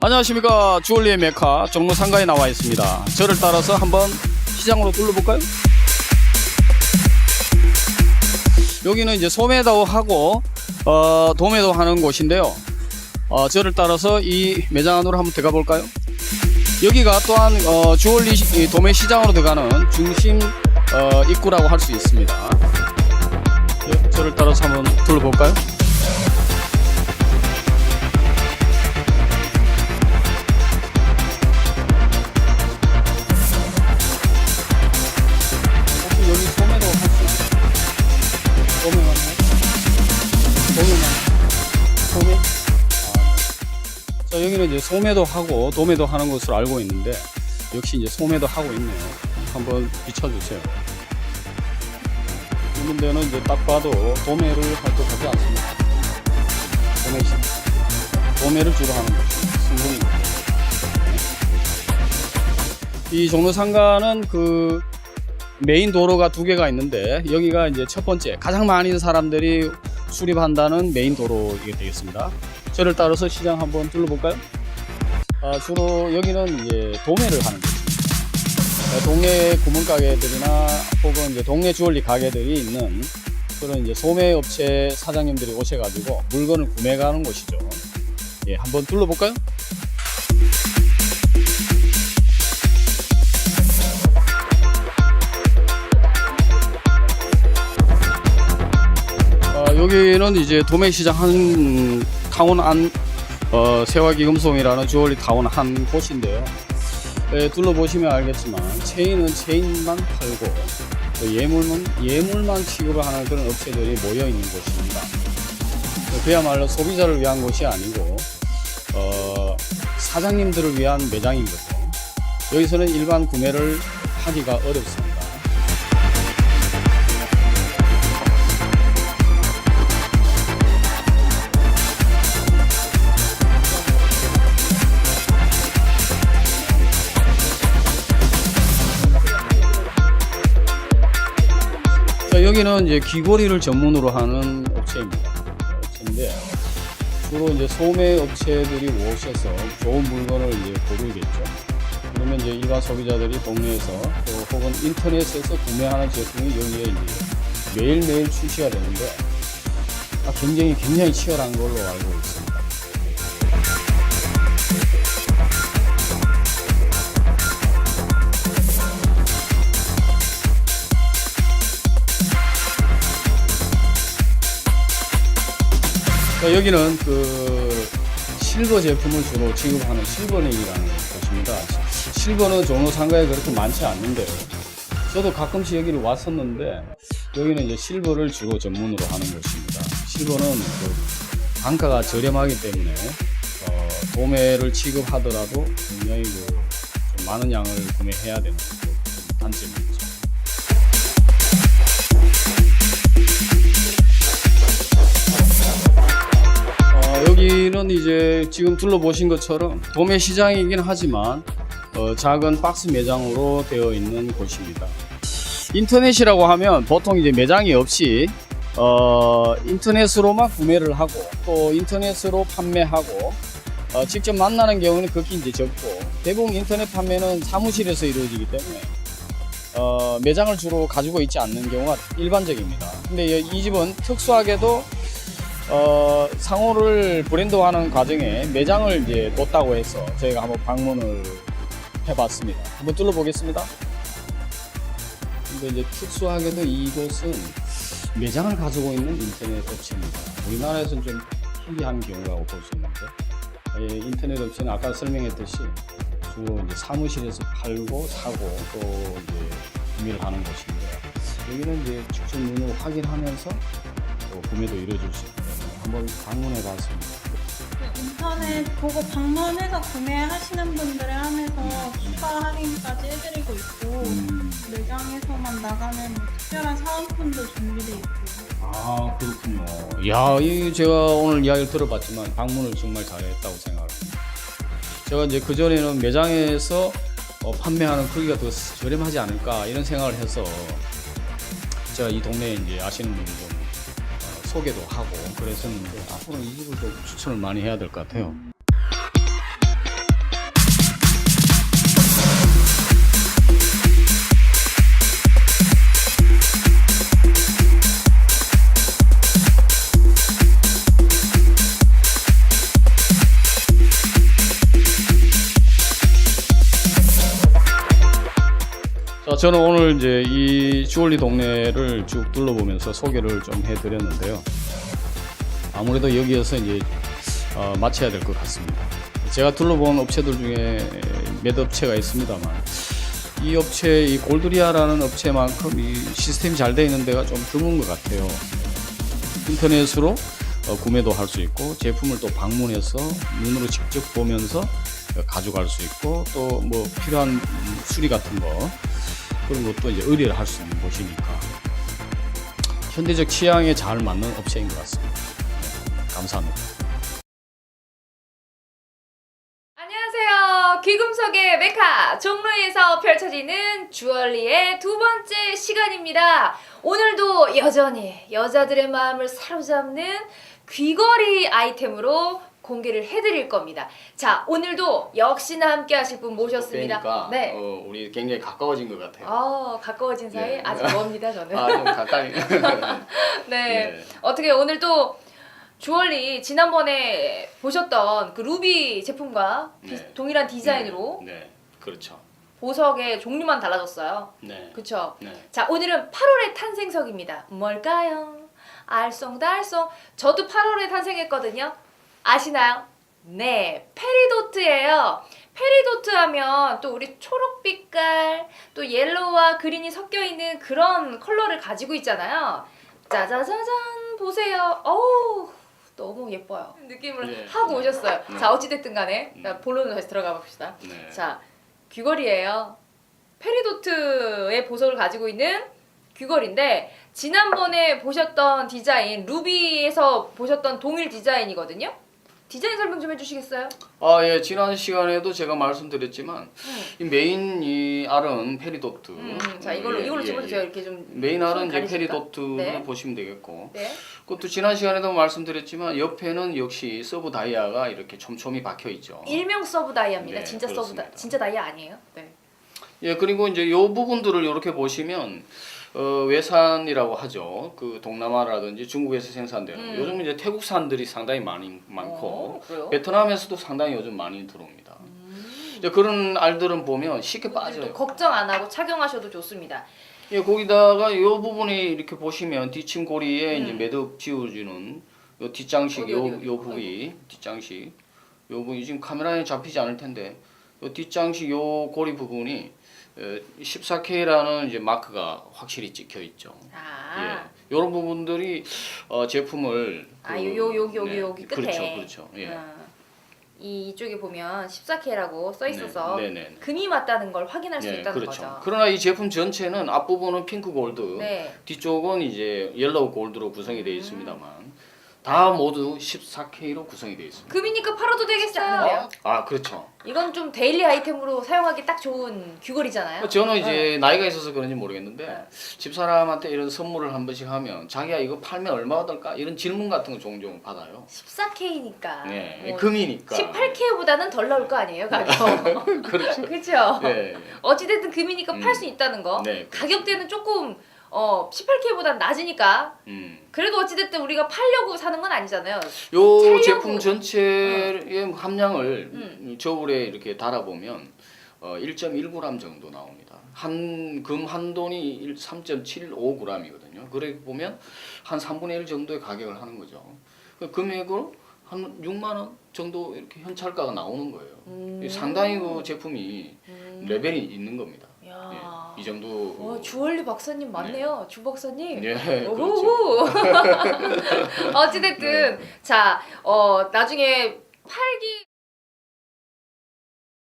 안녕하십니까 주얼리의 메카 종로 상가에 나와 있습니다 저를 따라서 한번 시장으로 둘러볼까요? 여기는 이제 소매도 하고 어, 도매도 하는 곳인데요 어, 저를 따라서 이 매장 안으로 한번 들어가 볼까요? 여기가 또한 어, 주얼리 시- 이 도매 시장으로 들어가는 중심 어, 입구라고 할 수 있습니다 예, 저를 따라서 한번 둘러볼까요? 여기는 이제 소매도 하고 도매도 하는 것으로 알고 있는데 역시 이제 소매도 하고 있네요. 한번 비춰주세요. 있는 데는 이제 딱 봐도 도매를 할 것 같지 않습니다. 도매 시 도매를 주로 하는 것이 승분입니다. 이 종로 상가는 그 메인 도로가 두 개가 있는데 여기가 이제 첫 번째 가장 많은 사람들이 수립한다는 메인 도로이게 되겠습니다. 저를 따라서 시장 한번 둘러볼까요? 아, 주로 여기는 이제 도매를 하는 곳입니다. 어, 동네 구멍 가게들이나 혹은 이제 동네 주얼리 가게들이 있는 그런 이제 소매 업체 사장님들이 오셔가지고 물건을 구매하는 곳이죠. 예, 한번 둘러볼까요? 어, 여기는 이제 도매시장 한 타운 안 어, 세화기 금송이라는 주얼리 타운 한 곳인데요. 예, 둘러보시면 알겠지만 체인은 체인만 팔고 또 예물만 예물만 취급을 하는 그런 업체들이 모여 있는 곳입니다. 그야말로 소비자를 위한 곳이 아니고 어, 사장님들을 위한 매장인 거죠. 여기서는 일반 구매를 하기가 어렵습니다. 자, 여기는 이제 귀걸이를 전문으로 하는 업체입니다. 업체인데 주로 이제 소매 업체들이 오셔서 좋은 물건을 이제 고르겠죠. 그러면 이제 일반 소비자들이 동네에서 또 혹은 인터넷에서 구매하는 제품이 여기에 이제 매일매일 출시가 되는데 아, 경쟁이 굉장히 치열한 걸로 알고 있습니다. 여기는 그 실버 제품을 주로 취급하는 실버링이라는 곳입니다. 시- 실버는 종로 상가에 그렇게 많지 않는데요. 저도 가끔씩 여기를 왔었는데 여기는 이제 실버를 주로 전문으로 하는 곳입니다. 실버는 그 단가가 저렴하기 때문에 어, 도매를 취급하더라도 굉장히 그좀 많은 양을 구매해야 되는 그 단점이죠. 어, 여기는 이제 지금 둘러보신 것처럼 도매 시장이긴 하지만 어, 작은 박스 매장으로 되어 있는 곳입니다. 인터넷이라고 하면 보통 이제 매장이 없이 어, 인터넷으로만 구매를 하고 또 인터넷으로 판매하고 어, 직접 만나는 경우는 극히 이제 적고 대부분 인터넷 판매는 사무실에서 이루어지기 때문에 어, 매장을 주로 가지고 있지 않는 경우가 일반적입니다. 근데 이 집은 특수하게도 어, 상호를 브랜드화하는 과정에 매장을 이제 뒀다고 해서 저희가 한번 방문을 해봤습니다. 한번 둘러보겠습니다. 근데 이제 특수하게도 이곳은 매장을 가지고 있는 인터넷 업체입니다. 우리나라에서는 좀 희귀한 경우라고 볼 수 있는데 예, 인터넷 업체는 아까 설명했듯이 주로 이제 사무실에서 팔고 사고 또 이제 구매를 하는 곳인데 여기는 이제 직접 눈으로 확인하면서 또 구매도 이루어질 수 때문에 한번 방문해 봤습니다. 그 인터넷 보고 방문해서 구매하시는 분들에 한해서 추가 할인까지 해드리고 있고 음, 매장에서만 나가는 뭐 특별한 사은품도 준비돼 있고 아 그렇군요. 야, 이 제가 오늘 이야기를 들어봤지만 방문을 정말 잘했다고 생각합니다. 제가 이제 그 전에는 매장에서 어, 판매하는 크기가 더 저렴하지 않을까 이런 생각을 해서 제가 이 동네에 이제 아시는 분이 좀 어, 소개도 하고 그랬었는데 앞으로 이 집을 좀 추천을 많이 해야 될 것 같아요. 저는 오늘 이제 이 주얼리 동네를 쭉 둘러보면서 소개를 좀 해드렸는데요. 아무래도 여기에서 이제 어, 마쳐야 될 것 같습니다. 제가 둘러본 업체들 중에 몇 업체가 있습니다만 이 업체, 이 골드리아라는 업체만큼 이 시스템이 잘 되어 있는 데가 좀 드문 것 같아요. 인터넷으로 어, 구매도 할 수 있고 제품을 또 방문해서 눈으로 직접 보면서 가져갈 수 있고 또 뭐 필요한 수리 같은 거 그런 것도 이제 의뢰를 할 수 있는 곳이니까 현대적 취향에 잘 맞는 업체인 것 같습니다. 네, 감사합니다. 안녕하세요. 귀금속의 메카 종로에서 펼쳐지는 주얼리의 두 번째 시간입니다. 오늘도 여전히 여자들의 마음을 사로잡는 귀걸이 아이템으로 공개를 해드릴 겁니다. 자, 오늘도 역시나 함께 하실 분 모셨습니다. 그러니까 네. 어, 우리 굉장히 가까워진 것 같아요. 아, 가까워진 사이 네. 아직 먼니다 저는. 아, 좀 가까이. 네. 네. 어떻게 오늘 또 주얼리 지난번에 보셨던 그 루비 제품과 비- 네. 동일한 디자인으로 네, 네, 그렇죠. 보석의 종류만 달라졌어요. 네, 그쵸? 네. 자, 오늘은 8월의 탄생석입니다. 뭘까요? 알쏭달쏭. 저도 8월에 탄생했거든요. 아시나요? 네, 페리도트예요. 페리도트 하면 또 우리 초록빛깔, 또 옐로우와 그린이 섞여 있는 그런 컬러를 가지고 있잖아요. 짜자자잔 보세요. 어우 너무 예뻐요. 느낌을 네. 하고 네. 오셨어요. 네. 자 어찌 됐든 간에 음. 자, 본론으로 다시 들어가 봅시다. 네. 자 귀걸이에요. 페리도트의 보석을 가지고 있는 귀걸인데 지난번에 보셨던 디자인 루비에서 보셨던 동일 디자인이거든요. 디자인 설명 좀 해주시겠어요? 아, 예, 지난 시간에도 제가 말씀드렸지만 음. 이 메인 이 알은 페리도트. 음, 자 이걸로 예, 이걸로 예, 집어주세요. 예. 이렇게 좀 메인 알은 손 이제 가리실까? 페리도트로 네. 보시면 되겠고 네. 그것도 지난 시간에도 말씀드렸지만 옆에는 역시 서브 다이아가 이렇게 촘촘히 박혀 있죠. 일명 서브 다이아입니다. 네, 진짜 서브 다 그렇습니다. 진짜 다이아 아니에요? 네. 예, 그리고 이제 요 부분들을 이렇게 보시면 어, 외산이라고 하죠. 그 동남아라든지 중국에서 생산되는 음. 요즘 이제 태국산들이 상당히 많이 많고 어? 베트남에서도 상당히 요즘 많이 들어옵니다. 이제 그런 알들은 보면 쉽게 또 빠져요. 걱정 안 하고 착용하셔도 좋습니다. 예, 거기다가 이 부분이 이렇게 보시면 뒤침 고리에 음. 이제 매듭 지어주는 요 뒷장식 어디, 요, 어디, 어디? 요 부위 뒷장식 요 부위 지금 카메라에 잡히지 않을 텐데 요 뒷장식 요 고리 부분이 14K라는 이제 마크가 확실히 찍혀 있죠. 아, 예, 이런 부분들이 어, 제품을 아, 요- 요- 여기, 여기, 여기 끝에. 그렇죠, 그렇죠. 예. 아, 이 이쪽에 보면 14K라고 써 있어서 네, 네, 네. 금이 맞다는 걸 확인할 수 예, 있다는 그렇죠. 거죠. 그러나 이 제품 전체는 앞부분은 핑크 골드, 네. 뒤쪽은 이제 옐로우 골드로 구성이 되어 음. 있습니다만 다 모두 14K로 구성이 되어 있습니다. 금이니까 팔아도 되겠어요. 아 그렇죠. 이건 좀 데일리 아이템으로 사용하기 딱 좋은 귀걸이잖아요. 저는 이제 나이가 있어서 그런지 모르겠는데 네. 집사람한테 이런 선물을 한 번씩 하면 자기야 이거 팔면 얼마 받을까 이런 질문 같은 거 종종 받아요. 14K니까. 네, 뭐 금이니까. 18K보다는 덜 나올 거 아니에요, 가격. 그렇죠. 그렇죠. 예. 어찌됐든 금이니까 음. 팔수 있다는 거. 네, 그렇죠. 가격대는 조금 어 18K보다는 낮으니까 음. 그래도 어찌됐든 우리가 팔려고 사는 건 아니잖아요. 요 살려고. 제품 전체의 함량을 음. 저울에 이렇게 달아보면 어, 1.1g 정도 나옵니다. 한 금 한 돈이 3.75g이거든요. 그래 보면 한 3분의 1 정도의 가격을 하는 거죠. 그 금액으로 한 6만 원 정도 이렇게 현찰가가 나오는 거예요. 음. 이 상당히 그 제품이 음. 레벨이 있는 겁니다. 이 정도. 와, 주얼리 박사님 맞네요. 주 박사님. 예, 그렇죠. 어찌됐든 자, 어 나중에 팔기